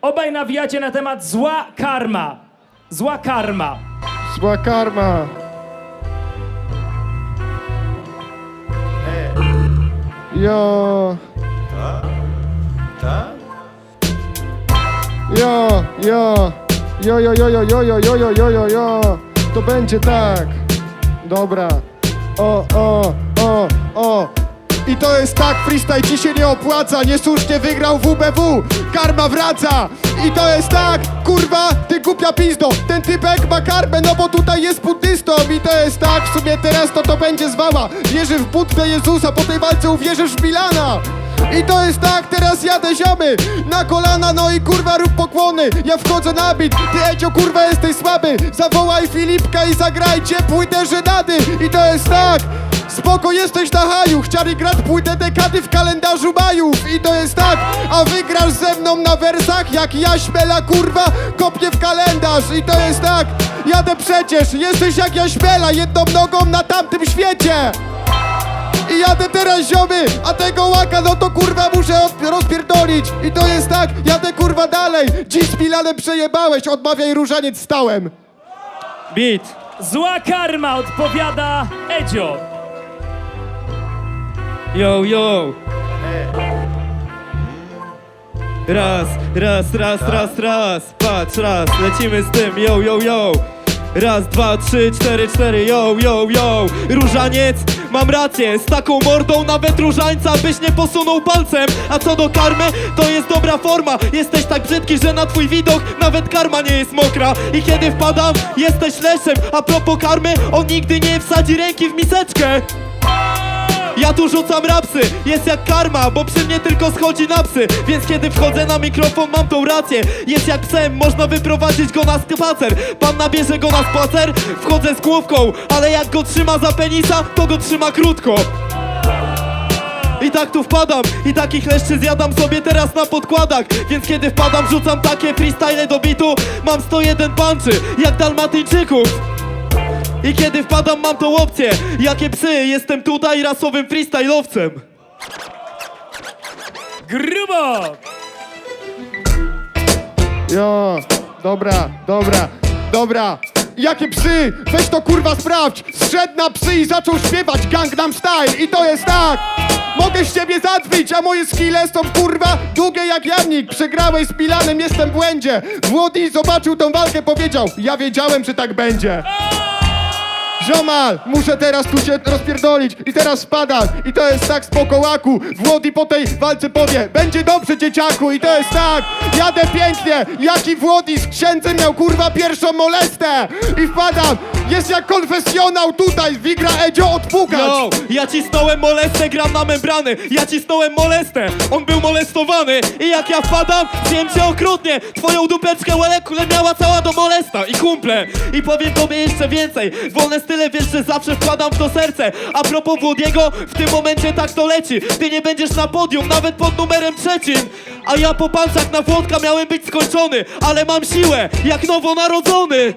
Obaj nawijacie na temat zła karma. Zła karma. Zła karma. Jo. Jo, jo. Jo, jo, jo, jo, jo, jo, jo, jo, jo, jo, jo. To będzie tak. Dobra. O, o, o, o. I to jest tak, freestyle ci się nie opłaca. Niesłusznie wygrał WBW Karma wraca. I to jest tak, kurwa, ty głupia pizdo. Ten typek ma karmę, no bo tutaj jest buddystą I to jest tak, w sumie teraz to to będzie zwała. Wierzy w Buddę Jezusa, po tej walce uwierzysz w Milana. I to jest tak, teraz Na kolana, no i kurwa rób pokłony. Ja wchodzę na bit, ty Ecio kurwa jesteś słaby. Zawołaj Filipka i zagrajcie płytę żenady. I to jest tak. Spoko jesteś na haju, chcieli grać płytę dekady w kalendarzu majów. I to jest tak, a wygrasz ze mną na wersach Jak ja śmela kurwa, kopnie w kalendarz. I to jest tak, jadę przecież, jesteś jak ja śmela Jedną nogą na tamtym świecie jadę teraz ziomy, a tego łaka no to kurwa muszę rozpierdolić I to jest tak, jadę kurwa dalej Dziś z Milanem przejebałeś, odmawiaj różaniec stałem Beat. Zła karma odpowiada Edzio. Yo, yo. Raz, raz, raz, raz, raz. Patrz, raz, lecimy z tym. Yo, yo, yo. Raz, dwa, trzy, cztery, cztery, yo, yo, yo. Różaniec, mam rację, z taką mordą nawet różańca byś nie posunął palcem. A co do karmy, to jest dobra forma. Jesteś tak brzydki, że na twój widok nawet karma nie jest mokra. I kiedy wpadam, jesteś leszem A propos karmy, on nigdy nie wsadzi ręki w miseczkę ja tu rzucam rapsy, jest jak karma, bo przy mnie tylko schodzi na psy Więc kiedy wchodzę na mikrofon mam tą rację. Jest jak psem, można wyprowadzić go na spacer. Pan nabierze go na spacer, wchodzę z główką Ale jak go trzyma za penisa, to go trzyma krótko. I tak tu wpadam i takich leszczy zjadam sobie teraz na podkładach. Więc kiedy wpadam rzucam takie freestyle do bitu. Mam 101 punczy, jak dalmatyńczyków i kiedy wpadam mam tą opcję. Jakie psy, jestem tutaj rasowym freestyle'owcem Grubo! Jo, dobra, dobra, dobra. Jakie psy? Weź to kurwa sprawdź. Zszedł na psy i zaczął śpiewać Gangnam Style. I to jest tak. Mogę z ciebie zatwić, a moje skille są kurwa długie jak jamnik Przegrałeś z Milanem, jestem w błędzie. Włody zobaczył tą walkę, powiedział Ja wiedziałem, że tak będzie Ziomal, muszę teraz tu się rozpierdolić i teraz spadam. I to jest tak z pokołaku Włody po tej walce powie, będzie dobrze dzieciaku. I to jest tak, jadę pięknie Jaki Włody z księdzem miał kurwa pierwszą molestę. I wpadam, jest jak konfesjonał tutaj, wigra Edzio odpukać Yo, ja cisnąłem molestę, gram na membrany. Ja cisnąłem molestę, on był molestowany. I jak ja wpadam, zjem cię okrutnie. Twoją dupeczkę łelekule miała cała do molesta. I kumple, i powiem tobie jeszcze więcej. Wolne style wiesz, że zawsze wkładam w to serce. A propos Włodiego, w tym momencie tak to leci. Ty nie będziesz na podium, nawet pod numerem trzecim. A ja po palcach na Włodka miałem być skończony Ale mam siłę, jak nowonarodzony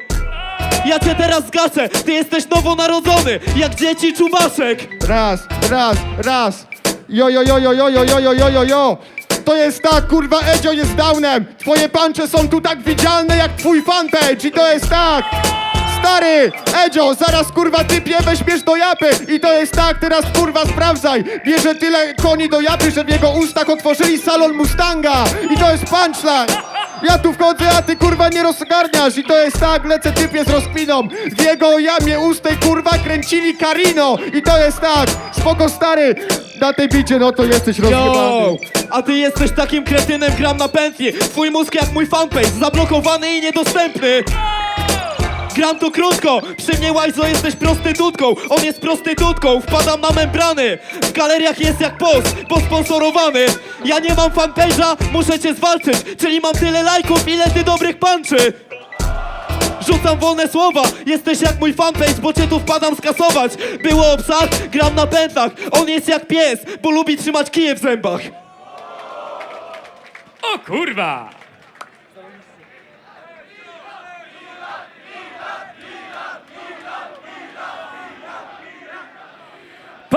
ja cię teraz zgaszę, ty jesteś nowonarodzony, jak dzieci czubaszek. Raz, raz, raz. Jo, jo, jo, jo, jo, jo, jo, jo, jo, jo, jo. To jest tak, kurwa, Edzio jest downem. Twoje pancze są tu tak widzialne jak twój fanpage I to jest tak. Stary, Edzio, zaraz kurwa typie weźmiesz do japy. I to jest tak, teraz kurwa sprawdzaj. Bierze tyle koni do japy, że w jego ustach otworzyli salon Mustanga. I to jest punchline ja tu wchodzę, a ty kurwa nie rozgarniasz. I to jest tak, lecę typie z rozkminą W jego jamie ustej kurwa kręcili Karino. I to jest tak, spoko stary. Na tej bicie no to jesteś Yo, rozjebany. a ty jesteś takim kretynem, gram na pętli. Twój mózg jak mój fanpage, zablokowany i niedostępny Gram tu krótko, przy mnie łajzo jesteś prostytutką. On jest prostytutką, wpadam na membrany. W galeriach jest jak post, posponsorowany. Ja nie mam fanpage'a, muszę cię zwalczyć. Czyli mam tyle lajków, ile ty dobrych panczy. Rzucam wolne słowa, jesteś jak mój fanpage, bo cię tu wpadam skasować. Było o psach, gram na pętlach On jest jak pies, bo lubi trzymać kije w zębach. O kurwa!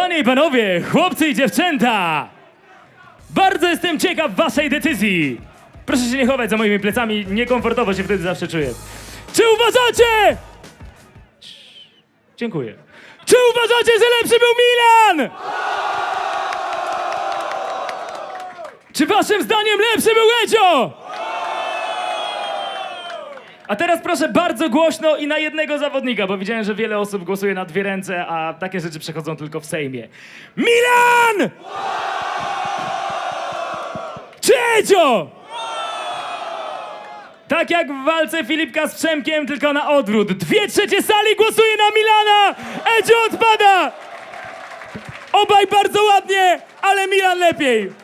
Panie i panowie, chłopcy i dziewczęta! Bardzo jestem ciekaw waszej decyzji. proszę się nie chować za moimi plecami, niekomfortowo się wtedy zawsze czuję. Czy uważacie? Dziękuję. Czy uważacie, że lepszy był Milan? Czy waszym zdaniem lepszy był Edzio? A teraz proszę bardzo głośno i na jednego zawodnika, bo widziałem, że wiele osób głosuje na dwie ręce, a takie rzeczy przechodzą tylko w Sejmie. Milan! Czy Edzio? Tak jak w walce Filipka z Przemkiem, tylko na odwrót. Dwie trzecie sali głosuje na Milana! Edzio odpada! Obaj bardzo ładnie, ale Milan lepiej.